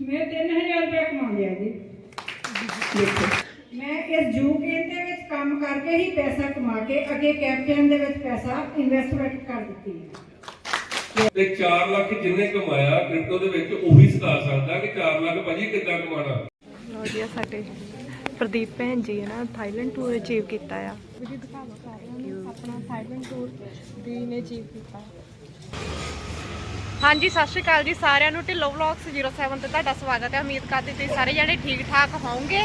ਮੈਂ 3000 ਰੁਪਏ ਕਮਾਉਂਦੀ ਆ ਜੀ। ਦੇਖੋ ਮੈਂ ਇਸ ਜੂਕੇਨ ਦੇ ਵਿੱਚ ਕੰਮ ਕਰਕੇ ਹੀ ਪੈਸਾ ਕਮਾ ਕੇ ਅੱਗੇ ਕੈਪਟਨ ਦੇ ਵਿੱਚ ਪੈਸਾ ਇਨਵੈਸਟਮੈਂਟ ਕਰ ਦਿੱਤੀ ਹੈ। ਤੇ 4 ਲੱਖ ਜਿੰਨੇ ਕਮਾਇਆ ਕ੍ਰਿਪਟੋ ਦੇ ਵਿੱਚ ਉਹੀ ਸਿਖਾ ਸਕਦਾ ਕਿ 4 ਲੱਖ ਭਾਜੀ ਕਿੱਦਾਂ ਕਮਾਣਾ ਲੋ ਜੀ ਸਾਡੇ ਪ੍ਰਦੀਪ ਭੈਣ ਜੀ ਹੈ ਨਾ ਥਾਈਲੈਂਡ ਟੂਰ ਅਚੀਵ ਕੀਤਾ ਆ। ਵੀ ਦਿਖਾਵਾ ਸਾਰਿਆਂ ਨੂੰ ਆਪਣਾ ਥਾਈਲੈਂਡ ਟੂਰ ਦੀ ਨੇ ਅਚੀਵ ਕੀਤਾ। ਹਾਂਜੀ, ਸਤਿ ਸ਼੍ਰੀ ਅਕਾਲ ਜੀ ਸਾਰਿਆਂ ਨੂੰ। ਢਿੱਲੋ ਵਲੌਗਸ 07 ਤੇ ਤੁਹਾਡਾ ਸਵਾਗਤ ਹੈ। ਉਮੀਦ ਕਰਦੀ ਤੁਸੀਂ ਸਾਰੇ ਜਣੇ ਠੀਕ ਠਾਕ ਹੋਵੋਗੇ।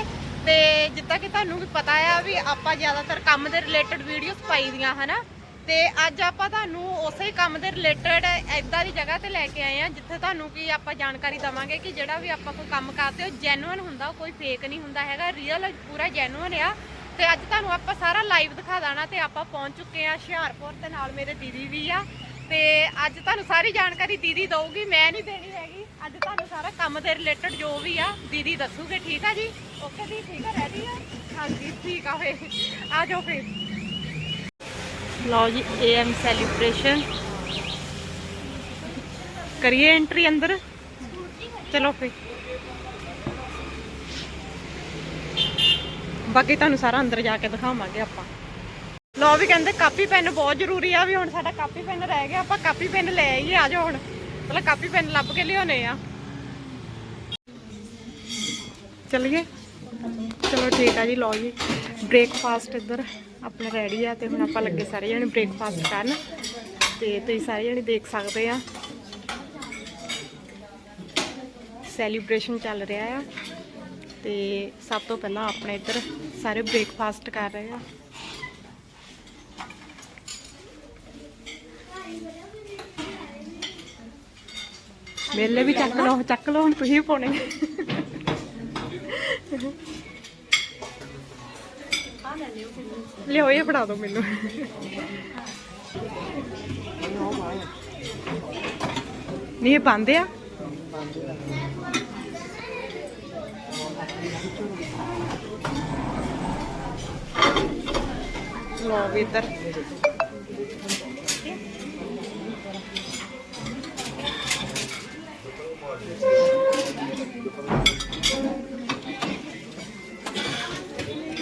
ਤੇ ਜਿੱਦਾਂ ਕਿ ਤੁਹਾਨੂੰ ਵੀ ਪਤਾ ਆ ਵੀ ਆਪਾਂ ਜ਼ਿਆਦਾਤਰ ਕੰਮ ਦੇ ਰਿਲੇਟਡ ਵੀਡੀਓਜ਼ ਪਾਈ ਦੀਆਂ, ਹਨਾ? ਤੇ ਅੱਜ ਆਪਾਂ ਤੁਹਾਨੂੰ ਉਸੇ ਕੰਮ ਦੇ ਰਿਲੇਟਡ ਐਦਾਂ ਦੀ ਜਗ੍ਹਾ ਤੇ ਲੈ ਕੇ ਆਏ ਆ ਜਿੱਥੇ ਤੁਹਾਨੂੰ ਕੀ ਆਪਾਂ ਜਾਣਕਾਰੀ ਦਵਾਂਗੇ ਕਿ ਜਿਹੜਾ ਵੀ ਆਪਾਂ ਕੋਈ ਕੰਮ ਕਰਦੇ ਹੋ ਜੈਨੂਇਨ ਹੁੰਦਾ ਕੋਈ ਫੇਕ ਨਹੀਂ ਹੁੰਦਾ ਹੈਗਾ ਰੀਅਲ ਪੂਰਾ ਜੈਨੂਇਨ ਆ। ਤੇ ਅੱਜ ਤੁਹਾਨੂੰ ਆਪਾਂ ਸਾਰਾ ਲਾਈਵ ਦਿਖਾ ਦਾਣਾ ਤੇ ਆਪਾਂ ਪਹੁੰਚ ਚੁੱਕੇ ਆ ਹੁਸ਼ਿਆਰਪੁਰ ਤੇ ਨਾਲ ਮੇਰੇ ਦੀਦੀ ਵੀ ਆ। ਤੇ ਅੱਜ ਤੁਹਾਨੂੰ ਸਾਰੀ ਜਾਣਕਾਰੀ ਦੀਦੀ ਦਊਗੀ, ਮੈਂ ਨਹੀਂ ਦੇਣੀ ਹੈਗੀ। ਅੱਜ ਤੁਹਾਨੂੰ ਸਾਰਾ ਕੰਮ ਦੇ ਰਿਲੇਟਡ ਜੋ ਵੀ ਆ, ਦੀਦੀ ਦੱਸੂਗੇ, ਠੀਕ ਆ ਜੀ? ਓਕੇ ਜੀ, ਠੀਕ ਆ ਰੈਡੀ ਆ? ਹਾਂਜੀ, ਠੀਕ ਆ ਫੇ ਆ ਜਾਓ ਫੇ ਲਓ ਜੀ ਏਐਮ ਸੈਲੀਬ੍ਰੇਸ਼ਨ ਕਰੀਏ ਐਂਟਰੀ ਅੰਦਰ? ਚਲੋ ਫੇ ਬਾਕੀ ਤੁਹਾਨੂੰ ਸਾਰਾ ਅੰਦਰ ਜਾ ਕੇ ਦਿਖਾਵਾਂਗੇ ਆਪਾਂ। ਲੋ ਵੀ ਕਹਿੰਦੇ ਕਾਪੀ ਪੈਨ ਬਹੁਤ ਜ਼ਰੂਰੀ ਆ ਵੀ ਹੁਣ ਸਾਡਾ ਕਾਪੀ ਪੈਨ ਰਹਿ ਗਿਆ, ਆਪਾਂ ਕਾਪੀ ਪੈਨ ਲੈ ਆਈਏ, ਆ ਜਾਓ ਹੁਣ। ਪਹਿਲਾਂ ਕਾਪੀ ਪੈਨ ਲੱਭ ਕੇ ਲਿਆਉਣੇ ਆ। ਚਲਿਏ? ਚਲੋ ਠੀਕ ਆ ਜੀ ਲੋ ਜੀ ਬ੍ਰੇਕਫਾਸਟ ਇੱਧਰ ਆਪਣਾ ਰੈਡੀ ਆ ਤੇ ਹੁਣ ਆਪਾਂ ਲੱਗੇ ਸਾਰੇ ਜਣੇ ਬ੍ਰੇਕਫਾਸਟ ਕਰਨ। ਤੇ ਤੁਸੀਂ ਸਾਰੇ ਜਣੇ ਦੇਖ ਸਕਦੇ ਆ। ਸੈਲੀਬ੍ਰੇਸ਼ਨ ਚੱਲ ਰਿਹਾ ਆ। ਤੇ ਸਭ ਤੋਂ ਪਹਿਲਾਂ ਆਪਣੇ ਇੱਧਰ ਸਾਰੇ ਬ੍ਰੇਕਫਾਸਟ ਕਰ ਰਹੇ ਆ। ਮੇਲੇ ਵੀ ਚੱਕ ਲਓ ਚੱਕ ਲਓ, ਹੁਣ ਤੁਸੀਂ ਵੀ ਪਾਉਣੇ। ਲਿਓ ਇਹ ਫੜਾ ਦਿਓ ਮੈਨੂੰ। ਨਹੀਂ, ਇਹ ਬੰਦ ਆ। ਲੋ ਵੀ ਇੱਧਰ।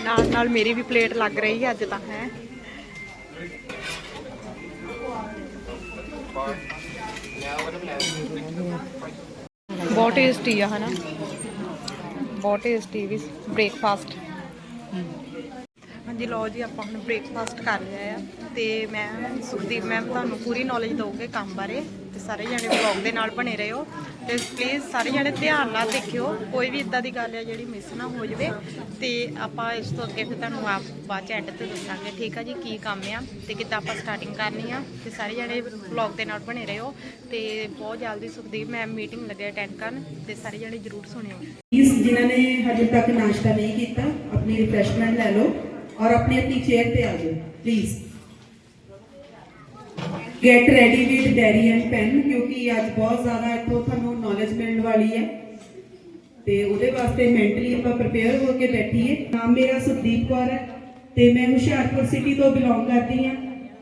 ਨਾਲ ਨਾਲ ਮੇਰੀ ਵੀ ਪਲੇਟ ਲੱਗ ਰਹੀ ਹੈ ਅੱਜ ਤਾਂ, ਹੈ। ਬਹੁਤ ਟੇਸਟੀ ਆ, ਹਨਾ? ਬਹੁਤ ਟੇਸਟੀ ਵੀ ਬ੍ਰੇਕਫਾਸਟ ਹਾਂਜੀ, ਲਓ ਜੀ, ਆਪਾਂ ਹੁਣ ਬ੍ਰੇਕਫਾਸਟ ਕਰ ਲਿਆ ਆ ਤੇ ਮੈਂ, ਸੁਖਦੀਪ ਮੈਮ ਤੁਹਾਨੂੰ ਪੂਰੀ ਨੌਲੇਜ ਦਊਗੇ ਕੰਮ ਬਾਰੇ। ਸਾਰੇ ਜਣੇ ਵਲੌਗ ਦੇ ਨਾਲ ਬਣੇ ਰਹੋ ਤੇ ਪਲੀਜ਼ ਸਾਰੇ ਜਣੇ ਧਿਆਨ ਨਾਲ ਦੇਖਿਓ, ਕੋਈ ਵੀ ਇਦਾਂ ਦੀ ਗੱਲ ਹੈ ਜਿਹੜੀ ਮਿਸ ਨਾ ਹੋ ਜਾਵੇ ਤੇ ਆਪਾਂ ਇਸ ਤੋਂ ਅੱਗੇ ਫਿਰ ਤੁਹਾਨੂੰ ਆਪ ਬਾਅਦ ਚ ਐਂਡ ਤੇ ਦੱਸਾਂਗੇ, ਠੀਕ ਆ ਜੀ? ਕੀ ਕੰਮ ਆ ਤੇ ਕਿੱਦਾਂ ਆਪਾਂ ਸਟਾਰਟਿੰਗ ਕਰਨੀ ਆ ਤੇ ਸਾਰੇ ਜਣੇ ਵਲੌਗ ਦੇ ਨਾਲ ਬਣੇ ਰਹੋ ਤੇ ਬਹੁਤ ਜਲਦੀ ਸੁਖਦੀਪ ਮੈਮ ਮੀਟਿੰਗ ਲੱਗੇ ਅਟੈਂਡ ਕਰਨ ਤੇ ਸਾਰੇ ਜਣੇ ਜਰੂਰ ਸੁਣਿਓ। ਪਲੀਜ਼ ਜਿਨ੍ਹਾਂ ਨੇ ਹਜੇ ਤੱਕ ਨਾਸ਼ਤਾ ਨਹੀਂ ਕੀਤਾ, ਆਪਣੀ ਰਿਫਰੈਸ਼ਮੈਂਟ ਲੈ ਲਓ ਔਰ ਆਪਣੀ ਆਪਣੀ ਚੇਅਰ ਤੇ ਆ ਜਾਓ please get ready with diary and pen ਕਿਉਂਕਿ ਅੱਜ ਬਹੁਤ ਜ਼ਿਆਦਾ ਇੱਥੋਂ ਤੁਹਾਨੂੰ ਨੌਲੇਜ ਮਿਲਣ ਵਾਲੀ ਹੈ ਤੇ ਉਹਦੇ ਵਾਸਤੇ ਮੈਂਟਲੀ ਆਪਾਂ ਪ੍ਰਪੇਅਰ ਹੋ ਕੇ ਬੈਠੀਏ ਨਾਮ ਮੇਰਾ ਸੁਦੀਪ ਕੌਰ ਹੈ ਤੇ ਮੈਂ ਹੁਸ਼ਿਆਰਪੁਰ ਸਿਟੀ ਤੋਂ ਬਿਲੋਂਗ ਕਰਦੀ ਹਾਂ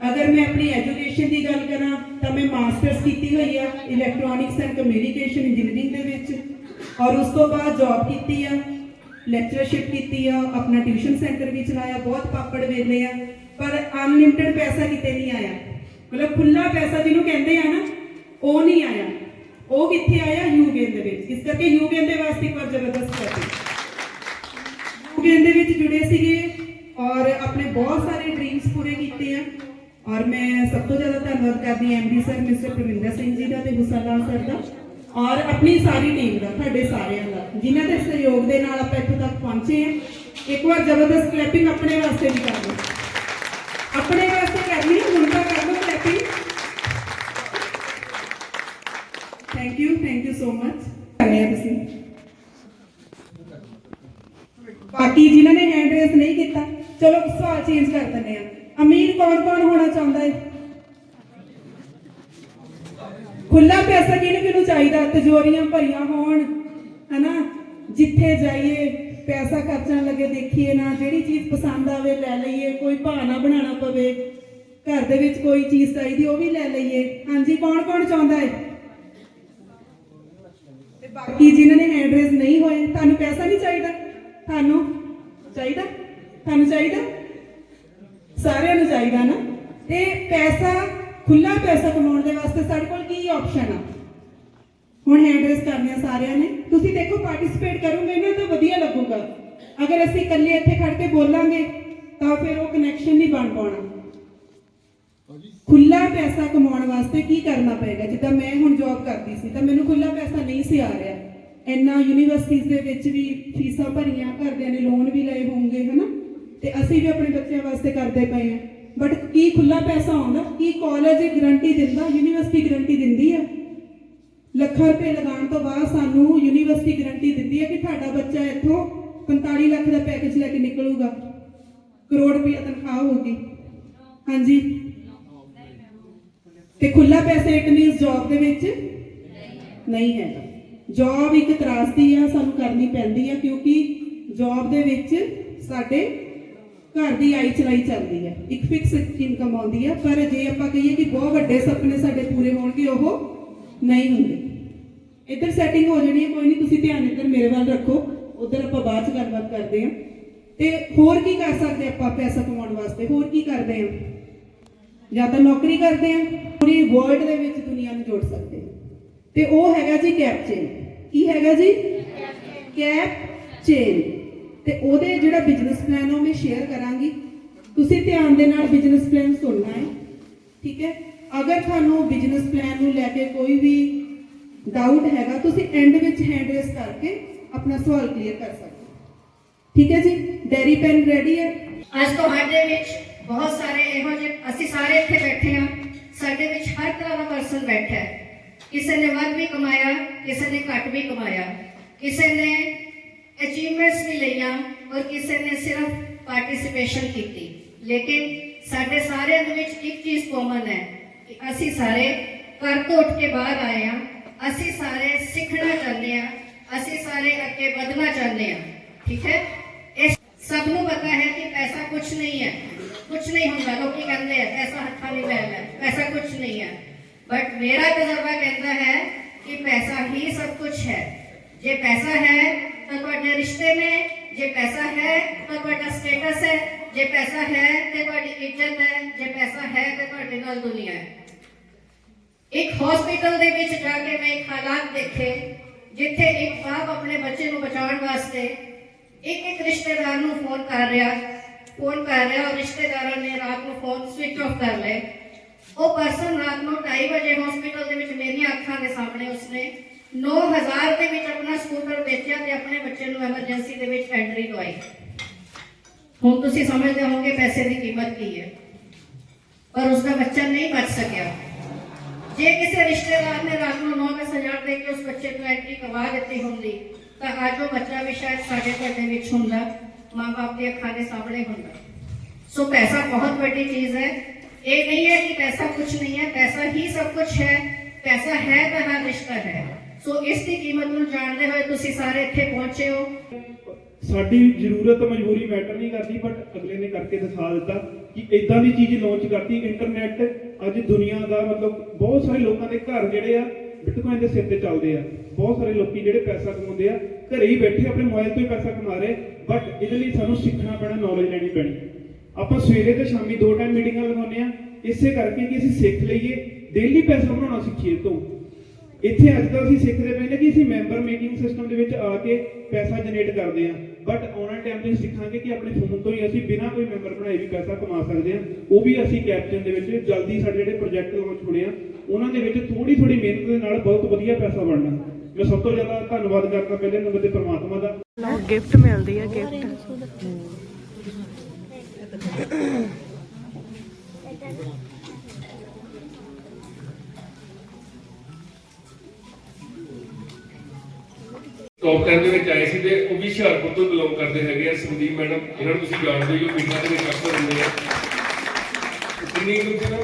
ਅਗਰ ਮੈਂ ਆਪਣੀ ਐਜੂਕੇਸ਼ਨ ਦੀ ਗੱਲ ਕਰਾਂ ਤਾਂ ਮੈਂ ਮਾਸਟਰਸ ਕੀਤੀ ਹੋਈ ਆ ਇਲੈਕਟ੍ਰੋਨਿਕਸ ਐਂਡ ਕਮਿਊਨੀਕੇਸ਼ਨ ਇੰਜੀਨੀਅਰਿੰਗ ਦੇ ਵਿੱਚ ਔਰ ਉਸ ਤੋਂ ਬਾਅਦ ਜੌਬ ਕੀਤੀ ਆ ਲੈਕਚਰਸ਼ਿਪ ਕੀਤੀ ਆ ਆਪਣਾ ਟਿਊਸ਼ਨ ਸੈਂਟਰ ਵੀ ਚਲਾਇਆ ਬਹੁਤ ਪਾਪੜ ਵੇਲੇ ਆ ਪਰ ਅਨਲਿਮਿਟਿਡ ਪੈਸਾ ਕਿਤੇ ਨਹੀਂ ਆਇਆ ਮਤਲਬ ਖੁੱਲਾ ਪੈਸਾ ਜਿਹਨੂੰ ਕਹਿੰਦੇ ਆ ਨਾ, ਉਹ ਨਹੀਂ ਆਇਆ। ਉਹ ਕਿੱਥੇ ਆਇਆ? ਯੂ ਯੂਗੇਨ ਦੇ ਵਿੱਚ। ਇਸ ਕਰਕੇ ਯੂਗੇਨ ਦੇ ਵਾਸਤੇ ਇੱਕ ਵਾਰ ਜ਼ਬਰਦਸਤ ਕਰਦੇ ਯੂਗੇਨ ਦੇ ਵਿੱਚ ਜੁੜੇ ਸੀਗੇ ਔਰ ਆਪਣੇ ਬਹੁਤ ਸਾਰੇ ਡ੍ਰੀਮਸ ਪੂਰੇ ਕੀਤੇ ਆ। ਔਰ ਮੈਂ ਸਭ ਤੋਂ ਜ਼ਿਆਦਾ ਧੰਨਵਾਦ ਕਰਦੀ ਹਾਂ MD sir mister Parvinder Singh ji ਦਾ ਤੇ ਹੁਸਨਲਾਲ ਸਰ ਦਾ। ਔਰ ਆਪਣੀ ਸਾਰੀ ਟੀਮ ਦਾ, ਤੁਹਾਡੇ ਸਾਰਿਆਂ ਦਾ, ਜਿਨ੍ਹਾਂ ਦੇ ਸਹਿਯੋਗ ਦੇ ਨਾਲ ਆਪਾਂ ਇੱਥੋਂ ਤੱਕ ਪਹੁੰਚੇ ਹਾਂ ਇੱਕ ਵਾਰ ਜ਼ਬਰਦਸਤ ਕਲੈਪਿੰਗ ਆਪਣੇ ਵਾਸਤੇ ਵੀ ਕਰ ਲਓ ਆਪਣੇ ਸੋ ਮਚ ਕਰਿਆ ਤੁਸੀਂ ਬਾਕੀ ਜਿਨ੍ਹਾਂ ਨੇ ਹੈਂਡ ਰੇਸ ਨਹੀਂ ਕੀਤਾ, ਚਲੋ ਸਵਾਲ ਚੇਂਜ ਕਰ ਦਿੰਦੇ ਆ ਅਮੀਰ ਕੌਣ ਕੌਣ ਹੋਣਾ ਚਾਹੁੰਦਾ ਹੈ? ਖੁੱਲਾ ਪੈਸਾ ਕਿਹਨੂੰ ਕਿਹਨੂੰ ਚਾਹੀਦਾ? ਤਿਜੋਰੀਆਂ ਭਰੀਆਂ ਹੋਣ, ਹਨਾ? ਜਿੱਥੇ ਜਾਈਏ, ਪੈਸਾ ਖਰਚਣ ਲੱਗੇ ਦੇਖੀਏ ਨਾ, ਜਿਹੜੀ ਚੀਜ਼ ਪਸੰਦ ਆਵੇ ਲੈ ਲਈਏ, ਕੋਈ ਬਹਾਨਾ ਬਣਾਉਣਾ ਪਵੇ, ਘਰ ਦੇ ਵਿੱਚ ਕੋਈ ਚੀਜ਼ ਚਾਹੀਦੀ ਉਹ ਵੀ ਲੈ ਲਈਏ। ਹਾਂਜੀ, ਕੌਣ ਕੌਣ ਚਾਹੁੰਦਾ ਹੈ? ਬਾਕੀ ਜਿਨ੍ਹਾਂ ਨੇ ਹੈਂਡ ਰੇਜ਼ ਨਹੀਂ ਹੋਏ, ਤੁਹਾਨੂੰ ਪੈਸਾ ਨਹੀਂ ਚਾਹੀਦਾ? ਤੁਹਾਨੂੰ ਚਾਹੀਦਾ? ਤੁਹਾਨੂੰ ਚਾਹੀਦਾ? ਸਾਰਿਆਂ ਨੂੰ ਚਾਹੀਦਾ ਨਾ? ਤੇ ਪੈਸਾ ਖੁੱਲਾ ਪੈਸਾ ਕਮਾਉਣ ਦੇ ਵਾਸਤੇ ਸਾਡੇ ਕੋਲ ਕੀ ਆਪਸ਼ਨ ਆ? ਹੁਣ ਹੈਂਡ ਰੇਜ਼ ਆ ਸਾਰਿਆਂ ਨੇ। ਤੁਸੀਂ ਦੇਖੋ ਪਾਰਟਿਸਿਪੇਟ ਕਰੋਗੇ ਨਾ ਤਾਂ ਵਧੀਆ ਲੱਗੂਗਾ। ਅਗਰ ਅਸੀਂ ਇਕੱਲੇ ਇੱਥੇ ਖੜ ਕੇ ਬੋਲਾਂਗੇ, ਤਾਂ ਫਿਰ ਉਹ ਕਨੈਕਸ਼ਨ ਨਹੀਂ ਬਣ ਪਾਉਣਾ। ਖੁੱਲਾ ਪੈਸਾ ਕਮਾਉਣ ਵਾਸਤੇ ਕੀ ਕਰਨਾ ਪਏਗਾ? ਜਿੱਦਾਂ ਮੈਂ ਹੁਣ ਜੌਬ ਕਰਦੀ ਸੀ, ਤਾਂ ਮੈਨੂੰ ਖੁੱਲਾ ਪੈਸਾ ਨਹੀਂ ਸੀ ਆ ਰਿਹਾ। ਇੰਨਾ ਯੂਨੀਵਰਸਿਟੀਜ਼ ਦੇ ਵਿੱਚ ਵੀ ਫੀਸਾਂ ਭਰੀਆਂ, ਘਰਦਿਆਂ ਨੇ ਲੋਨ ਵੀ ਲਏ ਹੋਣਗੇ, ਹਨਾ? ਤੇ ਅਸੀਂ ਵੀ ਆਪਣੇ ਬੱਚਿਆਂ ਵਾਸਤੇ ਕਰਦੇ ਪਏ ਹਾਂ। ਬਟ ਕੀ ਖੁੱਲਾ ਪੈਸਾ ਆਉਂਦਾ? ਕੀ ਕਾਲਜ ਗਰੰਟੀ ਦਿੰਦਾ? ਯੂਨੀਵਰਸਿਟੀ ਗਰੰਟੀ ਦਿੰਦੀ ਆ? ਲੱਖਾਂ ਰੁਪਏ ਲਗਾਉਣ ਤੋਂ ਬਾਅਦ ਸਾਨੂੰ ਯੂਨੀਵਰਸਿਟੀ ਗਰੰਟੀ ਦਿੰਦੀ ਹੈ ਕਿ ਤੁਹਾਡਾ ਬੱਚਾ ਇੱਥੋਂ 45 ਲੱਖ ਦਾ ਪੈਕੇਜ ਲੈ ਕੇ ਨਿਕਲੂਗਾ। ਕਰੋੜ ਰੁਪਏ ਤਨਖਾਹ ਹੋਊਗੀ। ਹਾਂਜੀ। ਤੇ ਖੁੱਲਾ ਪੈਸਾ ਇਟ ਮੀਨਸ ਜੌਬ ਦੇ ਵਿੱਚ ਨਹੀਂ ਹੈਗਾ ਜੌਬ ਇੱਕ ਤਰਾਸਦੀ ਆ, ਸਾਨੂੰ ਕਰਨੀ ਪੈਂਦੀ ਆ, ਕਿਉਂਕਿ ਜੌਬ ਦੇ ਵਿੱਚ ਸਾਡੇ ਘਰ ਦੀ ਆਈ ਚਲਾਈ ਚੱਲਦੀ ਹੈ ਇੱਕ ਫਿਕਸ ਇਨਕਮ ਆਉਂਦੀ ਹੈ ਪਰ ਜੇ ਆਪਾਂ ਕਹੀਏ ਕਿ ਬਹੁਤ ਵੱਡੇ ਸੁਪਨੇ ਸਾਡੇ ਪੂਰੇ ਹੋਣਗੇ, ਉਹ ਨਹੀਂ ਹੁੰਦੇ। ਇੱਧਰ ਸੈਟਿੰਗ ਹੋ ਜਾਣੀ ਹੈ ਕੋਈ ਨਹੀਂ, ਤੁਸੀਂ ਧਿਆਨ ਇੱਧਰ ਮੇਰੇ ਵੱਲ ਰੱਖੋ, ਉਧਰ ਆਪਾਂ ਬਾਅਦ ਚ ਗੱਲਬਾਤ ਕਰਦੇ ਹਾਂ ਤੇ ਹੋਰ ਕੀ ਕਰ ਸਕਦੇ ਆਪਾਂ ਪੈਸਾ ਕਮਾਉਣ ਵਾਸਤੇ? ਹੋਰ ਕੀ ਕਰਦੇ ਹਾਂ ਜਾਂ ਤਾਂ ਨੌਕਰੀ ਕਰਦੇ ਹਾਂ ਪੂਰੀ ਵਰਲਡ ਦੇ ਵਿੱਚ ਦੁਨੀਆ ਨੂੰ ਜੋੜ ਸਕਦੇ ਹਾਂ ਤੇ ਉਹ ਹੈਗਾ ਜੀ ਕੈਪ ਚੇਨ ਕੀ ਹੈਗਾ ਜੀ? ਕੈਪ ਚੇਨ ਤੇ ਉਹਦੇ ਜਿਹੜਾ ਬਿਜ਼ਨਸ ਪਲਾਨ ਉਹ ਮੈਂ ਸ਼ੇਅਰ ਕਰਾਂਗੀ। ਤੁਸੀਂ ਧਿਆਨ ਦੇ ਨਾਲ ਬਿਜ਼ਨਸ ਪਲਾਨ ਸੁਣਨਾ ਹੈ, ਠੀਕ ਹੈ? ਅਗਰ ਤੁਹਾਨੂੰ ਬਿਜ਼ਨਸ ਪਲਾਨ ਨੂੰ ਲੈ ਕੇ ਕੋਈ ਵੀ ਡਾਊਟ ਹੈਗਾ, ਤੁਸੀਂ ਐਂਡ ਵਿੱਚ ਹੈਂਡ ਰੇਸ ਕਰਕੇ ਆਪਣਾ ਸਵਾਲ ਕਲੀਅਰ ਕਰ ਸਕਦੇ ਠੀਕ ਹੈ ਜੀ? ਡੈਰੀ ਪੈਨ ਰੈਡੀ ਹੈ? ਅੱਜ ਤੁਹਾਡੇ ਵਿੱਚ ਬਹੁਤ ਸਾਰੇ ਇਹੋ ਜਿਹੇ ਅਸੀਂ ਸਾਰੇ ਇੱਥੇ ਬੈਠੇ ਹਾਂ। ਸਾਡੇ ਵਿੱਚ ਹਰ ਤਰ੍ਹਾਂ ਦਾ ਪਰਸਨ ਬੈਠਾ ਹੈ। ਕਿਸੇ ਨੇ ਵੱਧ ਵੀ ਕਮਾਇਆ, ਕਿਸੇ ਨੇ ਘੱਟ ਵੀ ਕਮਾਇਆ। ਕਿਸੇ ਨੇ ਅਚੀਵਮੈਂਟਸ ਵੀ ਲਈਆਂ ਔਰ ਕਿਸੇ ਨੇ ਸਿਰਫ ਪਾਰਟਿਸਿਪੇਸ਼ਨ ਕੀਤੀ। ਲੇਕਿਨ ਸਾਡੇ ਸਾਰਿਆਂ ਦੇ ਵਿੱਚ ਇੱਕ ਚੀਜ਼ ਕਾਮਨ ਹੈ ਕਿ ਅਸੀਂ ਸਾਰੇ ਘਰ ਤੋਂ ਉੱਠ ਕੇ ਬਾਹਰ ਆਏ ਹਾਂ। ਅਸੀਂ ਸਾਰੇ ਸਿੱਖਣਾ ਚਾਹੁੰਦੇ ਹਾਂ। ਅਸੀਂ ਸਾਰੇ ਅੱਗੇ ਵਧਣਾ ਚਾਹੁੰਦੇ ਹਾਂ। ਠੀਕ ਹੈ? ਇਹ ਸਭ ਨੂੰ ਪਤਾ ਹੈ ਕਿ ਪੈਸਾ ਕੁਝ ਨਹੀਂ ਹੈ। ਕੁਝ ਨਹੀਂ ਹੁੰਦਾ ਲੋਕੀ ਕਹਿੰਦੇ ਆ ਪੈਸਾ ਹੱਥਾਂ ਨਹੀਂ ਮੈਲ ਹੈ ਪੈਸਾ ਕੁਝ ਨਹੀਂ ਹੈ ਬਟ ਮੇਰਾ ਤਜਰਬਾ ਕਹਿੰਦਾ ਹੈ ਕਿ ਪੈਸਾ ਹੀ ਸਭ ਕੁਝ ਹੈ ਜੇ ਪੈਸਾ ਹੈ ਤਾਂ ਤੁਹਾਡੇ ਰਿਸ਼ਤੇ ਨੇ ਜੇ ਪੈਸਾ ਹੈ ਤਾਂ ਤੁਹਾਡਾ ਸਟੇਟਸ ਹੈ ਜੇ ਪੈਸਾ ਹੈ ਤੇ ਤੁਹਾਡੀ ਇੱਜ਼ਤ ਹੈ ਜੇ ਪੈਸਾ ਹੈ ਤੇ ਤੁਹਾਡੇ ਨਾਲ ਦੁਨੀਆ ਹੈ ਇੱਕ ਹਸਪੀਟਲ ਦੇ ਵਿੱਚ ਜਾ ਕੇ ਮੈਂ ਇੱਕ ਹਾਲਾਤ ਦੇਖੇ ਜਿੱਥੇ ਇੱਕ ਬਾਪ ਆਪਣੇ ਬੱਚੇ ਨੂੰ ਬਚਾਉਣ ਵਾਸਤੇ ਇੱਕ ਇੱਕ ਰਿਸ਼ਤੇਦਾਰ ਨੂੰ ਫੋਨ ਕਰ ਰਿਹਾ ਫੋਨ ਕਰ ਰਿਹਾ ਔਰ ਰਿਸ਼ਤੇਦਾਰਾਂ ਨੇ ਰਾਤ ਨੂੰ ਫੋਨ ਸਵਿਚ ਆਫ ਕਰ ਲਏ। ਉਹ ਪਰਸਨ ਰਾਤ ਨੂੰ 2:30 ਵਜੇ ਹਸਪੀਟਲ ਦੇ ਵਿੱਚ ਮੇਰੀਆਂ ਅੱਖਾਂ ਦੇ ਸਾਹਮਣੇ ਉਸਨੇ 9000 ਦੇ ਵਿੱਚ ਆਪਣਾ ਸਕੂਟਰ ਵੇਚਿਆ ਤੇ ਆਪਣੇ ਬੱਚੇ ਨੂੰ ਐਮਰਜੈਂਸੀ ਦੇ ਵਿੱਚ ਐਂਟਰੀ ਦਵਾਈ। ਹੁਣ ਤੁਸੀਂ ਸਮਝਦੇ ਹੋਵੋਗੇ ਪੈਸੇ ਦੀ ਕੀਮਤ ਕੀ ਹੈ। ਪਰ ਉਸਦਾ ਬੱਚਾ ਨਹੀਂ ਬਚ ਸਕਿਆ। ਜੇ ਕਿਸੇ ਰਿਸ਼ਤੇਦਾਰ ਨੇ ਰਾਤ ਨੂੰ 9-10000 ਦੇ ਕੇ ਉਸ ਬੱਚੇ ਨੂੰ ਐਂਟਰੀ ਕਰਵਾ ਦਿੱਤੀ ਹੁੰਦੀ, ਤਾਂ ਅੱਜ ਉਹ ਬੱਚਾ ਵੀ ਸ਼ਾਇਦ ਸਾਡੇ ਘਰ ਦੇ ਵਿੱਚ ਹੁੰਦਾ। ਮਾਂ-ਬਾਪ ਦੀ ਅੱਖਾਂ ਦੇ ਸਾਹਮਣੇ ਹੁੰਦਾ। ਸੋ ਪੈਸਾ ਬਹੁਤ ਵੱਡੀ ਚੀਜ਼ ਹੈ। ਇਹ ਨਹੀਂ ਹੈ ਕਿ ਪੈਸਾ ਕੁਝ ਨਹੀਂ ਹੈ, ਪੈਸਾ ਹੀ ਸਭ ਕੁਝ ਪੈਸਾ ਹੈ ਤਾਂ ਹਰ ਰਿਸ਼ਤਾ ਹੈ। ਸੋ ਇਸ ਦੀ ਕੀਮਤ ਨੂੰ ਜਾਣਦੇ ਹੋਏ ਤੁਸੀਂ ਸਾਰੇ ਇੱਥੇ ਪਹੁੰਚੇ ਹੋ। ਸਾਡੀ ਜ਼ਰੂਰਤ ਮਜਬੂਰੀ ਮੈਟਰ ਨਹੀਂ ਕਰਦੀ ਬਟ ਅਗਲੇ ਨੇ ਕਰਕੇ ਦਿਖਾ ਦਿੱਤਾ ਕਿ ਇਦਾਂ ਦੀ ਚੀਜ਼ ਲਾਂਚ ਕਰਤੀ। ਇੰਟਰਨੈਟ ਅੱਜ ਦੁਨੀਆ ਦਾ ਮਤਲਬ ਬਹੁਤ ਸਾਰੇ ਲੋਕਾਂ ਦੇ ਘਰ ਜਿਹੜੇ ਆ ਬਿਟਕੋਇਨ ਦੇ ਸਿਰ ਤੇ ਚੱਲਦੇ ਆ। ਬਹੁਤ ਸਾਰੇ ਲੋਕੀ ਜਿਹੜੇ ਪੈਸਾ ਕਮਾਉਂਦੇ ਆ ਘਰੇ ਹੀ ਬੈਠੇ ਆਪਣੇ ਮੋਬਾਈਲ ਤੋਂ ਹੀ ਪੈਸਾ ਕਮਾ ਰਹੇ ਬਟ ਇਹਦੇ ਲਈ ਸਾਨੂੰ ਸਿੱਖਣਾ ਪੈਣਾ ਨੌਲੇਜ ਲੈਣੀ ਪੈਣੀ। ਆਪਾਂ ਸਵੇਰੇ ਤੇ ਸ਼ਾਮੀ ਦੋ ਟਾਈਮ ਮੀਟਿੰਗਾਂ ਲਗਾਉਂਦੇ ਆ ਇਸੇ ਕਰਕੇ ਕਿ ਅਸੀਂ ਸਿੱਖ ਲਈਏ ਡੇਲੀ ਪੈਸਾ ਬਣਾਉਣਾ ਸਿੱਖੀਏ ਤੋਂ। ਇੱਥੇ ਅੱਜ ਕੱਲ੍ਹ ਅਸੀਂ ਸਿੱਖਦੇ ਪਏ ਨੇ ਕਿ ਅਸੀਂ ਮੈਂਬਰ ਮੇਕਿੰਗ ਸਿਸਟਮ ਦੇ ਵਿੱਚ ਆ ਕੇ ਪੈਸਾ ਜਨਰੇਟ ਕਰਦੇ ਆ ਬਟ ਆਉਣ ਵਾਲੇ ਟਾਈਮ 'ਚ ਸਿੱਖਾਂਗੇ ਕਿ ਆਪਣੇ ਫੋਨ ਤੋਂ ਹੀ ਅਸੀਂ ਬਿਨਾਂ ਕੋਈ ਮੈਂਬਰ ਬਣਾਏ ਵੀ ਪੈਸਾ ਕਮਾ ਸਕਦੇ ਆ ਉਹ ਵੀ ਅਸੀਂ ਕੈਪਚਨ ਦੇ ਵਿੱਚ ਜਲਦੀ ਸਾਡੇ ਜਿਹੜੇ ਪ੍ਰੋਜੈਕਟ ਲਾਂਚ ਹੋਣੇ ਆ, ਉਹਨਾਂ ਦੇ ਵਿੱਚ ਥੋੜੀ ਥੋੜੀ ਮਿਹਨਤ ਦੇ ਨਾਲ ਬਹੁਤ ਵਧੀਆ ਪੈਸਾ ਬਣਨਾ। ਮੈਂ ਸਭ ਤੋਂ ਜ਼ਿਆਦਾ ਧੰਨਵਾਦ ਕਰਦਾ ਪਹਿਲੇ ਨੰਬਰ ਤੇ ਪ੍ਰਮਾਤਮਾ ਦਾ। ਗਿਫਟ ਮਿਲਦੀ ਹੈ ਗਿਫਟ। ਟੌਪ 10 ਦੇ ਵਿੱਚ ਆਏ ਸੀ ਤੇ ਉਹ ਵੀ ਹੁਸ਼ਿਆਰਪੁਰ ਤੋਂ ਬਿਲੋਂਗ ਕਰਦੇ ਹੈਗੇ ਆ ਸੰਦੀਪ ਮੈਡਮ। ਇਹਨਾਂ ਨੂੰ ਤੁਸੀਂ ਜਾਣਦੇ ਹੋ ਮੀਟਿੰਗਾਂ ਦੇ ਵਿੱਚ ਅਕਸਰ ਹੁੰਦੇ ਆ। ਕਿੰਨੀ ਇਨਕਮ ਸੀ ਨਾ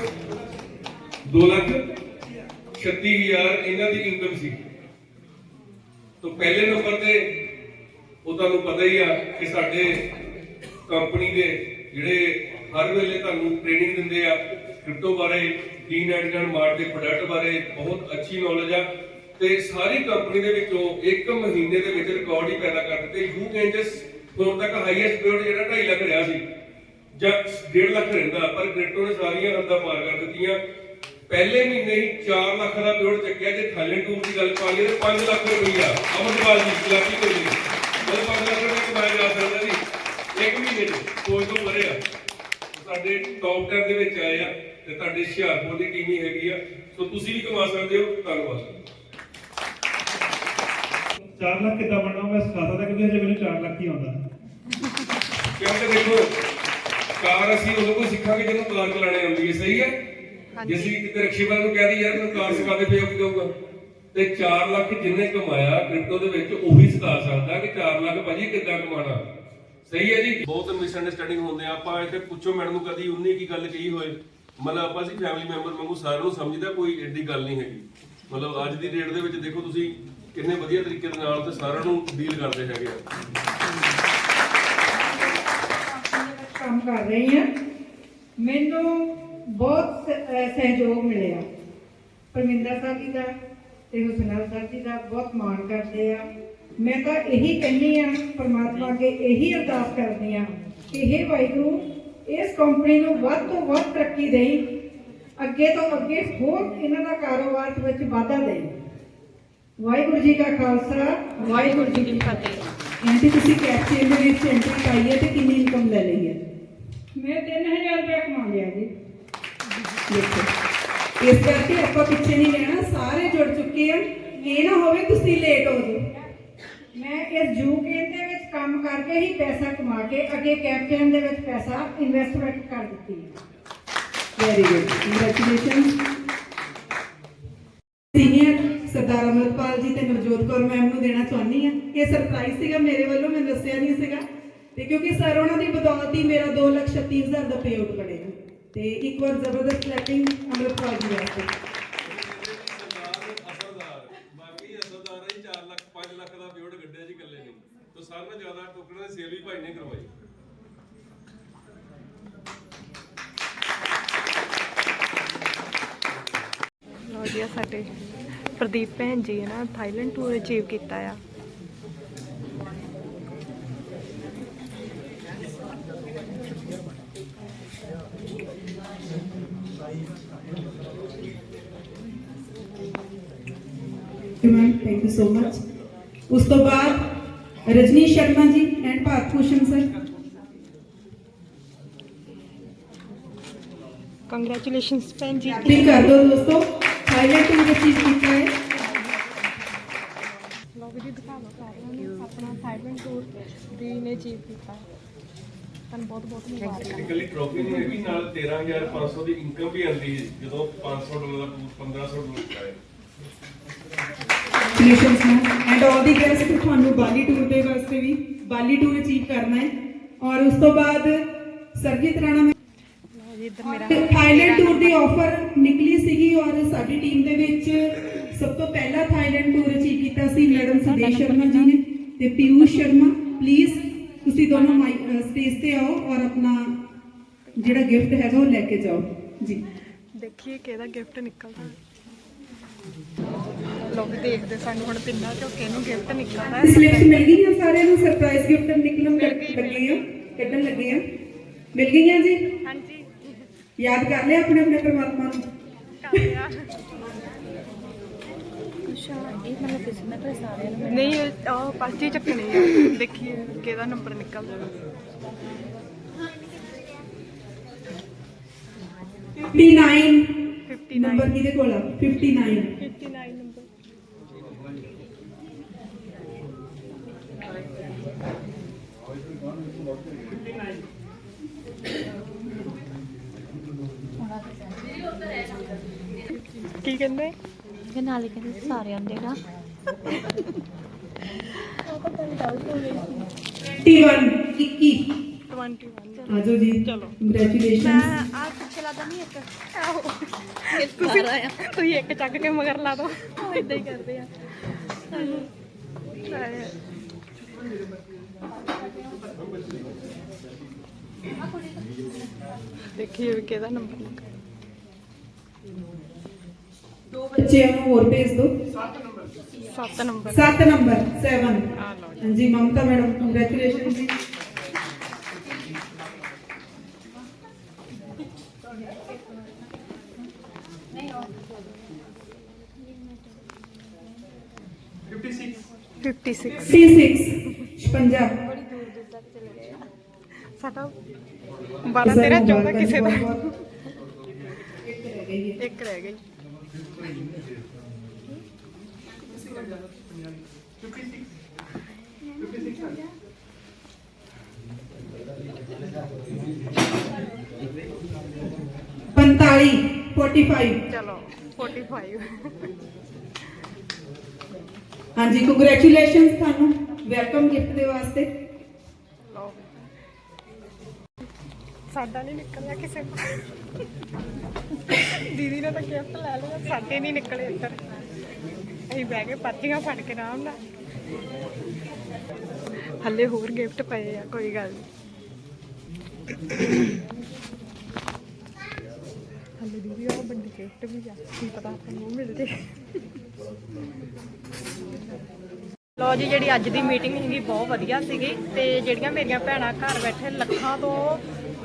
2 ਲੱਖ 36000 ਇਹਨਾਂ ਦੀ ਇਨਕਮ ਸੀ। ਤੋਂ ਪਹਿਲੇ ਨੰਬਰ ਤੇ ਉਹ ਤੁਹਾਨੂੰ ਪਤਾ ਹੀ ਆ ਕਿ ਸਾਡੇ ਕੰਪਨੀ ਦੇ ਜਿਹੜੇ ਹਰ ਵੇਲੇ ਤੁਹਾਨੂੰ ਟ੍ਰੇਨਿੰਗ ਦਿੰਦੇ ਆ ਕ੍ਰਿਪਟੋ ਬਾਰੇ ਡੀਨ ਐਂਡ ਮਾਰਟ ਦੇ ਪ੍ਰੋਡਕਟ ਬਾਰੇ ਬਹੁਤ ਅੱਛੀ ਨੌਲੇਜ ਆ। ਤੇ ਸਾਰੀ ਕੰਪਨੀ ਦੇ ਵਿੱਚੋਂ ਇੱਕ ਮਹੀਨੇ ਦੇ ਵਿੱਚ ਰਿਕਾਰਡ ਹੀ ਪੈਦਾ ਕਰ ਦਿੱਤੇ। ਯੂ ਕੈਂਜਸ ਹੁਣ ਤੱਕ ਹਾਈਐਸਟ ਬਿਲਡ ਜਿਹੜਾ 2.5 ਲੱਖ ਰਿਹਾ ਸੀ। ਜਾਂ 1.5 ਲੱਖ ਰਹਿੰਦਾ, ਪਰ ਕ੍ਰਿਪਟੋ ਨੇ ਸਾਰੀਆਂ ਹੱਦਾਂ ਪਾਰ ਕਰ ਦਿੱਤੀਆਂ। ਪਹਿਲੇ ਮਹੀਨੇ ਹੀ 4 ਲੱਖ ਦਾ ਬਿਲਡ ਚੱਕਿਆ ਜੇ ਥਾਈਲੈਂਡ ਟੂਰ ਦੀ ਗੱਲ ਪਾ ਲਈਏ ਤਾਂ 5 ਲੱਖ ਰੁਪਈਆ। ਅਮਰਪਾਲ ਜੀ ਗੁਲਾਬੀ ਕੋਲ ਜੀ। ਉਹ 5 ਲੱਖ ਰੁਪਏ ਕਮਾਇਆ ਜਾ ਸਕਦਾ ਜੀ। ਇੱਕ ਮਹੀਨੇ ਚ ਕੋਈ ਤੋਂ ਮਰੇ ਆ। ਸਾਡੇ ਟੌਪ 10 ਦੇ ਵਿੱਚ ਆਏ ਆ ਤੇ ਤੁਹਾਡੇ ਹੁਸ਼ਿਆਰਪੁਰ ਦੀ ਟੀਮ ਹੀ ਹੈਗੀ ਆ। ਸੋ ਤੁਸੀਂ ਵੀ ਕਮਾ ਸਕਦੇ ਹੋ। ਧੰਨਵਾਦ। 4 ਲੱਖ ਕਿੱਦਾਂ ਬਣਨਾ? ਮੈਂ ਸਿਖਾ ਸਕਦਾ ਕਿਉਂਕਿ ਹਜੇ ਮੈਨੂੰ 4 ਲੱਖ ਹੀ ਆਉਂਦਾ। ਕਿਉਂਕਿ ਦੇਖੋ ਕਾਰ ਅਸੀਂ ਉਦੋਂ ਕੋਈ ਸਿੱਖਾਂਗੇ ਜਦੋਂ ਕਾਰ ਚਲਾਣੇ ਆਉਂਦੀ ਹੈ। ਸਹੀ ਹੈ? ਜੇ ਅਸੀਂ ਕਿਤੇ ਰਕਸ਼ੇ ਵਾਲੇ ਨੂੰ ਕਹਿ ਦਈਏ ਯਾਰ ਮੈਨੂੰ ਕਾਰ ਸਿਖਾ ਦੇ ਪਿਓ ਕੀ ਕਹੂਗਾ ਤੇ 4 ਲੱਖ ਜਿੰਨੇ ਕਮਾਇਆ ਕ੍ਰਿਪਟੋ ਦੇ ਵਿੱਚ ਉਹੀ ਸਿਖਾ ਸਕਦਾ ਕਿ 4 ਲੱਖ ਭਾਜੀ ਕਿੱਦਾਂ ਕਮਾਣਾ ਸਹੀ ਹੈ ਜੀ? ਬਹੁਤ ਮਿਸਅੰਡਰਸਟੈਂਡਿੰਗ ਹੁੰਦੇ ਆ। ਆਪਾਂ ਇੱਥੇ ਪੁੱਛੋ ਮੈਡਮ ਨੂੰ ਕਦੀ ਉਨੀ ਕੀ ਗੱਲ ਕਹੀ ਹੋਏ? ਮਤਲਬ ਆਪਾਂ ਸੀ ਫੈਮਿਲੀ ਮੈਂਬਰ ਵਾਂਗੂ ਸਾਰਿਆਂ ਨੂੰ ਸਮਝਦਾ ਕੋਈ ਏਡੀ ਗੱਲ ਨਹੀਂ ਹੈਗੀ। ਮਤਲਬ ਅੱਜ ਦੀ ਡੇਟ ਦੇ ਵਿੱਚ ਦੇਖੋ ਤੁਸੀਂ ਕਿੰਨੇ ਵਧੀਆ ਤਰੀਕੇ ਦੇ ਨਾਲ ਤੇ ਸਾਰਿਆਂ ਨੂੰ ਡੀਲ ਕਰਦੇ ਹੈਗੇ ਆ। ਕੰਮ ਕਰ ਰਹੀ ਹਾਂ। ਮੈਨੂੰ ਬਹੁਤ ਸਹਿਯੋਗ ਮਿਲਿਆ। ਪਰਮਿੰਦਰ ਸਾਹਿਬ ਜੀ ਦਾ ਤੇ ਹੁਸਨਲ ਸਾਹਿਬ ਜੀ ਦਾ ਬਹੁਤ ਮਾਣ ਕਰਦੇ ਆ। ਮੈਂ ਤਾਂ ਇਹੀ ਕਹਿੰਦੀ ਆ ਪਰਮਾਤਮਾ ਅੱਗੇ ਇਹੀ ਅਰਦਾਸ ਕਰਦੀ ਆ ਕਿ ਇਹ ਵਾਹਿਗੁਰੂ ਇਸ ਕੰਪਨੀ ਨੂੰ ਵੱਧ ਤੋਂ ਵੱਧ ਤਰੱਕੀ ਦੇਈ ਅੱਗੇ ਤੋਂ ਅੱਗੇ ਹੋਰ ਇਹਨਾਂ ਦਾ ਕਾਰੋਬਾਰ ਦੇ ਵਿੱਚ ਵਾਧਾ ਦੇਈ। ਵਾਹਿਗੁਰੂ ਜੀ ਕਾ ਖਾਲਸਾ। ਵਾਹਿਗੁਰੂ ਜੀ ਕੀ ਫਤਿਹ। ਆਂਟੀ ਤੁਸੀਂ ਕੈਪਚਰ ਦੇ ਵਿੱਚ ਐਂਟਰੀ ਪਾਈ ਹੈ ਤੇ ਕਿੰਨੀ ਇਨਕਮ ਲੈ ਲਈ ਹੈ ਮੈਂ 3000 ਰੁਪਏ ਕਮਾ ਲਿਆ ਜੀ ਦੇਖੋ ਇਸ ਕਰਕੇ ਆਪਾਂ ਪਿੱਛੇ ਨਹੀਂ ਰਹਿਣਾ, ਸਾਰੇ ਜੁੜ ਚੁੱਕੇ ਆ। ਇਹ ਨਾ ਹੋਵੇ ਤੁਸੀਂ ਲੇਟ ਹੋ ਜਾਓ। ਮੈਂ ਇਸ ਜੂਕੇਨ ਦੇ ਵਿੱਚ ਕੰਮ ਕਰਕੇ ਹੀ ਪੈਸਾ ਕਮਾ ਕੇ ਅੱਗੇ ਕੈਪਟਨ ਦੇ ਵਿੱਚ ਪੈਸਾ ਇਨਵੈਸਟਮੈਂਟ ਕਰ ਦਿੱਤੀ ਹੈ। Very good congratulation senior Sardar Amarpal ji ਤੇ ਨਵਜੋਤ ਕੌਰ ਮੈਮ ਨੂੰ ਦੇਣਾ ਚਾਹੁੰਦੀ ਆ ਇਹ ਸਰਪ੍ਰਾਈਜ਼ ਸੀਗਾ ਮੇਰੇ ਵੱਲੋਂ, ਮੈਂ ਦੱਸਿਆ ਨਹੀਂ ਸੀਗਾ। ਤੇ ਕਿਉਂਕਿ ਸਰ ਉਹਨਾਂ ਦੀ ਬਦੌਲਤ ਹੀ ਮੇਰਾ 236000 ਦਾ ਪੇਆਊਟ ਬਣੇਗਾ ਤੇ ਇੱਕ ਵਾਰ ਜ਼ਬਰਦਸਤ ਕਲੈਪਿੰਗ ਅਮਰਪਾਲ ਜੀ ਵਾਸਤੇ। ਬਾਕੀ ਅਸਲਦਾਰ ਹੈ 4 ਲੱਖ 5 ਲੱਖ ਦਾ ਵਿਊਡ ਗੱਡਿਆ ਜੀ ਇਕੱਲੇ ਨੇ। ਤੋਂ ਸਾਰਿਆਂ ਨਾਲੋਂ ਜ਼ਿਆਦਾ ਟੋਕਨਾਂ ਦੀ ਸੇਲ ਵੀ ਭਾਈ ਨੇ ਕਰਵਾਈ। ਆਹ ਸਾਡੇ ਪ੍ਰਦੀਪ ਭੈਣ ਜੀ ਹੈ ਨਾ ਥਾਈਲੈਂਡ ਟੂਰ ਅਚੀਵ ਕੀਤਾ ਆ। ਥੈਂਕ ਯੂ ਸੋ ਮਚ ਉਸ ਤੋਂ ਬਾਅਦ Rajni Sharma ji and Bharat Bhushan sir congratulations ਭੈਣ ਜੀ। ਕਲਿੱਕ ਕਰ ਦਿਓ ਦੋਸਤੋ। ਥਾਈਲੈਂਡ ਤੋਂ ਅਚੀਵ ਕੀਤਾ ਹੈ? ਲਓ ਜੀ ਦਿਖਾ ਲਓ ਸਾਰਿਆਂ ਨੂੰ ਆਪਣਾ ਥਾਈਲੈਂਡ ਟੂਰ ਦੀ ਨੇ ਅਚੀਵ ਕੀਤਾ। ਤੁਹਾਨੂੰ ਬਹੁਤ ਬਹੁਤ ਮੁਬਾਰਕਾਂ। ਇਕੱਲੀ ਟਰੋਫੀ ਨਹੀਂ ਹੈਗੀ ਨਾਲ 13500 ਦੀ ਇਨਕਮ ਵੀ ਆਉਂਦੀ ਹੈ ਜਦੋਂ 500 ਡਾਲਰ ਦਾ ਟੂਰ 1500 ਡਾਲਰ ਕਰਾਏ congratulations ma'am and all the best ਤੁਹਾਨੂੰ ਬਾਲੀ ਟੂਰ ਦੇ ਵਾਸਤੇ ਵੀ। ਬਾਲੀ ਟੂਰ ਅਚੀਵ ਕਰਨਾ ਹੈ। ਔਰ ਉਸ ਤੋਂ ਬਾਅਦ ਸਰਜੀਤ ਰਾਣਾ ਮੇਰਾ ਥਾਈਲੈਂਡ ਟੂਰ ਦੀ ਆਫਰ ਨਿਕਲੀ ਸੀਗੀ ਔਰ ਸਾਡੀ ਟੀਮ ਦੇ ਵਿੱਚ ਸਭ ਤੋਂ ਪਹਿਲਾ ਥਾਈਲੈਂਡ ਟੂਰ ਅਚੀਵ ਕੀਤਾ ਸੀ ਮੈਡਮ ਸੁਦੇਸ਼ ਸ਼ਰਮਾ ਜੀ ਨੇ ਤੇ ਪਿਊਸ਼ ਸ਼ਰਮਾ। ਪਲੀਜ਼ ਤੁਸੀਂ ਦੋਨੋਂ ਸਟੇਜ ਤੇ ਆਓ ਔਰ ਆਪਣਾ ਜਿਹੜਾ ਗਿਫਟ ਹੈਗਾ ਉਹ ਲੈ ਕੇ ਜਾਓ। ਜੀ। ਦੇਖੀਏ ਕਿਹਦਾ ਗਿਫਟ ਨਿਕਲਦਾ। ਲੋਕ ਦੇਖਦੇ ਸਾਨੂੰ ਹੁਣ ਤਿੰਨਾਂ ਚੋਂ ਕਿਹਨੂੰ ਗਿਫਟ ਨਿਕਲਦਾ ਹੈ। ਸਲਿੱਪਸ ਮਿਲ ਗਈਆਂ ਸਾਰਿਆਂ ਨੂੰ ਸਰਪ੍ਰਾਈਜ਼ ਗਿਫਟ ਨਿਕਲਣ ਲੱਗੇ ਆ। ਕੱਢਣ ਲੱਗੇ ਆ। ਮਿਲ ਗਈਆਂ ਜੀ? ਹਾਂਜੀ। ਯਾਦ ਕਰ ਲਿਆ ਆਪਣੇ ਆਪਣੇ ਪਰਮਾਤਮਾ ਨੂੰ? ਕਰ ਲਿਆ। ਨਹੀਂ ਉਹ ਪਰਚੀ ਚੱਕਣੀ ਆ। ਦੇਖੀਏ ਕਿਹਦਾ ਨੰਬਰ ਨਿਕਲਦਾ। 59 59 ਨੰਬਰ ਕਿਹਦੇ ਕੋਲ ਆ? 59 59 ਨੰਬਰ ਕੀ ਕਹਿੰਦੇ? ਕਿ ਨਾਲੇ ਕਹਿੰਦੇ ਸਾਰੇ ਆਉਂਦੇ ਨਾ। 21 21 21 ਆਜੋ ਜੀ। ਚਲੋ। ਕੰਗ੍ਰੈਚੁਲੇਸ਼ਨ ਮੈਂ ਆ ਪਿੱਛੇ ਲਾ ਨਹੀਂ ਇੱਕ। ਆਹੋ। ਤੁਸੀਂ ਤੁਸੀਂ ਇੱਕ ਚੱਕ ਕੇ ਮਗਰ ਲਾ ਦੋ ਇਦਾਂ ਹੀ ਕਰਦੇ ਆ। ਦੇਖੀਏ ਵੀ ਕਿਹਦਾ ਨੰਬਰ ਲੱਗਾ। ਦੋ ਬੱਚਿਆਂ ਨੂੰ ਹੋਰ ਭੇਜ ਦਿਓ 7 ਨੰਬਰ। 7 ਨੰਬਰ 7 ਆ ਲਓ ਜੀ। ਹਾਂਜੀ ਮਮਤਾ ਮੈਡਮ ਕੰਗ੍ਰੈਚੁਲੇਸ਼ਨ ਜੀ। ਫਿਫਟੀ 6 56 56 ਸਾਡਾ 12 13 14 ਕਿਸੇ ਦਾ। ਇੱਕ ਰਹਿ ਗਈ। ਇੱਕ ਰਹਿ ਗਈ। ਪੰਤਾਲੀ 45 ਚਲੋ 45 ਹਾਂਜੀ ਕੰਗ੍ਰੈਚੁਲੇਸ਼ਨਸ ਤੁਹਾਨੂੰ। ਵੈਲਕਮ ਗਿਫਟ ਦੇ ਵਾਸਤੇ। ਲਓ। ਸਾਡਾ ਨਹੀਂ ਨਿਕਲਿਆ ਕਿਸੇ ਦਾ ਦੀਦੀ ਨੇ ਤਾਂ ਗਿਫਟ ਲੈ ਲਿਆ ਸਾਡੇ ਨਹੀਂ ਨਿਕਲੇ ਇੱਧਰ। ਅਸੀਂ ਬਹਿ ਕੇ ਪਰਚੀਆਂ ਫੜ ਕੇ ਆਰਾਮ ਨਾਲ। ਹੱਲੇ ਹੋਰ ਗਿਫਟ ਪਏ ਆ, ਕੋਈ ਗੱਲ ਨਹੀਂ ਹੱਲੇ ਦੀਦੀ ਉਹ ਵੱਡੀ ਗਿਫਟ ਵੀ ਆ, ਕੀ ਪਤਾ ਆਪਾਂ ਨੂੰ ਮਿਲ ਜੇ। ਲੋ ਜੀ, ਜਿਹੜੀ ਅੱਜ ਦੀ ਮੀਟਿੰਗ ਸੀਗੀ, ਬਹੁਤ ਵਧੀਆ ਸੀਗੀ। ਤੇ ਜਿਹੜੀਆਂ ਮੇਰੀਆਂ ਭੈਣਾਂ ਘਰ ਬੈਠੇ ਲੱਖਾਂ ਤੋਂ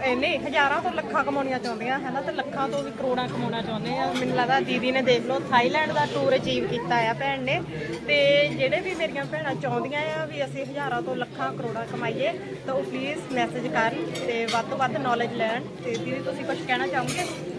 ਇਹਨੇ ਹਜ਼ਾਰਾਂ ਤੋਂ ਲੱਖਾਂ ਕਮਾਉਣੀਆਂ ਚਾਹੁੰਦੀਆਂ ਹੈ ਨਾ ਤੇ ਲੱਖਾਂ ਤੋਂ ਵੀ ਕਰੋੜਾਂ ਕਮਾਉਣਾ ਚਾਹੁੰਦੇ ਆ। ਮੈਨੂੰ ਲੱਗਦਾ ਦੀਦੀ ਨੇ ਦੇਖ ਲਓ, ਥਾਈਲੈਂਡ ਦਾ ਟੂਰ ਅਚੀਵ ਕੀਤਾ ਆ ਭੈਣ ਨੇ। ਤੇ ਜਿਹੜੇ ਵੀ ਮੇਰੀਆਂ ਭੈਣਾਂ ਚਾਹੁੰਦੀਆਂ ਆ ਵੀ ਅਸੀਂ ਹਜ਼ਾਰਾਂ ਤੋਂ ਲੱਖਾਂ ਕਰੋੜਾਂ ਕਮਾਈਏ, ਤਾਂ ਉਹ ਪਲੀਜ਼ ਮੈਸੇਜ ਕਰਨ ਤੇ ਵੱਧ ਤੋਂ ਵੱਧ ਨੌਲੇਜ ਲੈਣ। ਤੇ ਦੀਦੀ, ਤੁਸੀਂ ਕੁਝ ਕਹਿਣਾ ਚਾਹੋਗੇ?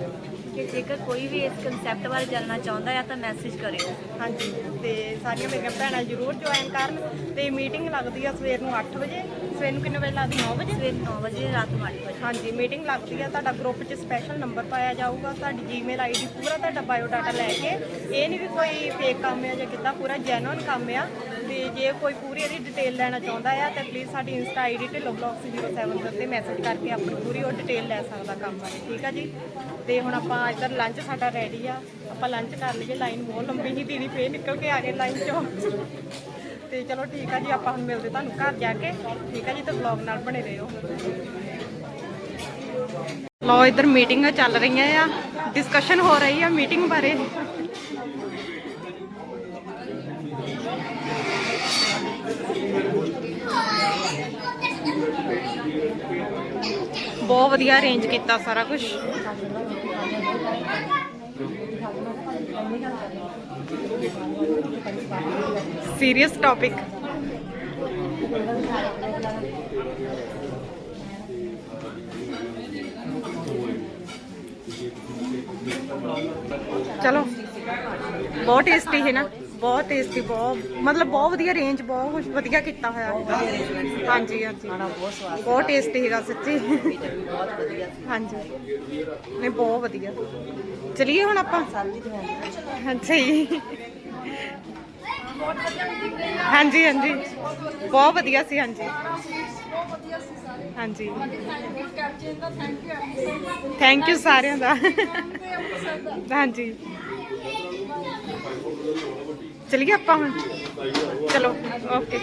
ਕਿ ਜੇਕਰ ਕੋਈ ਵੀ ਇਸ ਕਨਸੈਪਟ ਬਾਰੇ ਜਾਣਨਾ ਚਾਹੁੰਦਾ ਹੈ ਤਾਂ ਮੈਸੇਜ ਕਰਿਓ। ਹਾਂਜੀ ਤੇ ਸਾਰੀਆਂ ਮੇਰੀਆਂ ਭੈਣਾਂ ਜ਼ਰੂਰ ਜੁਆਇਨ ਕਰਨ। ਤੇ ਮੀਟਿੰਗ ਲੱਗਦੀ ਆ ਸਵੇਰ ਨੂੰ 8 ਵਜੇ। ਸਵੇਰ ਨੂੰ ਕਿੰਨੇ ਵਜੇ ਲੱਗਦੀ? 9 ਵਜੇ? ਸਵੇਰ 9 ਵਜੇ ਰਾਤ ਨੂੰ 8 ਵਜੇ। ਹਾਂਜੀ ਮੀਟਿੰਗ ਲੱਗਦੀ ਆ। ਤੁਹਾਡਾ ਗਰੁੱਪ 'ਚ ਸਪੈਸ਼ਲ ਨੰਬਰ ਪਾਇਆ ਜਾਊਗਾ। ਤੁਹਾਡੀ ਜੀਮੇਲ ਆਈਡੀ ਪੂਰਾ ਤੁਹਾਡਾ ਬਾਇਓ ਡਾਟਾ ਲੈ ਕੇ। ਇਹ ਨਹੀਂ ਵੀ ਕੋਈ ਫੇਕ ਕੰਮ ਆ ਜਾਂ ਕਿੱਦਾਂ ਪੂਰਾ ਜੈਨੂਇਨ ਕੰਮ ਆ। ਜੇ ਕੋਈ ਪੂਰੀ ਇਹਦੀ ਡਿਟੇਲ ਲੈਣਾ ਚਾਹੁੰਦਾ ਆ, ਤਾਂ ਪਲੀਜ਼ ਸਾਡੀ ਇੰਸਟਾ ਆਈਡੀ ਢਿੱਲੋ ਲੋਬਲੌਕਸ 07 ਦੇ ਉੱਤੇ ਮੈਸੇਜ ਕਰਕੇ ਆਪਣੀ ਪੂਰੀ ਉਹ ਡਿਟੇਲ ਲੈ ਸਕਦਾ ਕੰਮ ਬਾਰੇ, ਠੀਕ ਆ ਜੀ? ਤੇ ਹੁਣ ਆਪਾਂ ਇੱਧਰ ਲੰਚ ਸਾਡਾ ਰੈਡੀ ਆ। ਆਪਾਂ ਲੰਚ ਕਰ ਲਈਏ ਲਾਈਨ ਬਹੁਤ ਲੰਬੀ ਸੀ ਦੀਦੀ, ਫੇਰ ਨਿਕਲ ਕੇ ਆ ਗਏ ਲਾਈਨ 'ਚੋਂ। ਤੇ ਚਲੋ ਠੀਕ ਆ ਜੀ, ਆਪਾਂ ਹੁਣ ਮਿਲਦੇ ਤੁਹਾਨੂੰ ਘਰ ਜਾ ਕੇ, ਠੀਕ ਆ ਜੀ? ਤੇ ਵਲੌਗ ਨਾਲ ਬਣੇ ਰਹੋ। ਲੋ ਇੱਧਰ ਮੀਟਿੰਗਾਂ ਚੱਲ ਰਹੀਆਂ ਆ। ਡਿਸਕਸ਼ਨ ਹੋ ਰਹੀ ਆ ਮੀਟਿੰਗ ਬਾਰੇ। ਬਹੁਤ ਵਧੀਆ ਅਰੇਂਜ ਕੀਤਾ ਸਾਰਾ ਕੁਝ ਸੀਰੀਅਸ ਟੌਪਿਕ ਚਲੋ ਬਹੁਤ ਟੇਸਟੀ ਹੈ ਨਾ। ਬਹੁਤ ਟੇਸਟੀ ਬਹੁਤ, ਮਤਲਬ ਬਹੁਤ ਵਧੀਆ ਰੇਂਜ ਬਹੁਤ ਕੁਝ ਵਧੀਆ ਕੀਤਾ ਹੋਇਆ। ਹਾਂਜੀ ਹਾਂਜੀ। ਬਹੁਤ ਸਵਾਦ ਬਹੁਤ ਟੇਸਟੀ ਹੈਗਾ ਸੱਚੀ। ਹਾਂਜੀ। ਨਹੀਂ, ਬਹੁਤ ਵਧੀਆ। ਚਲਿਏ ਹੁਣ ਆਪਾਂ? ਅੱਛਾ ਜੀ ਹਾਂਜੀ ਹਾਂਜੀ। ਬਹੁਤ ਵਧੀਆ ਸੀ, ਹਾਂਜੀ। ਹਾਂਜੀ। ਥੈਂਕ ਯੂ ਸਾਰਿਆਂ ਦਾ। ਹਾਂਜੀ। ਚਲੀਏ ਆਪਾਂ ਹੁਣ? ਚਲੋ ਓਕੇ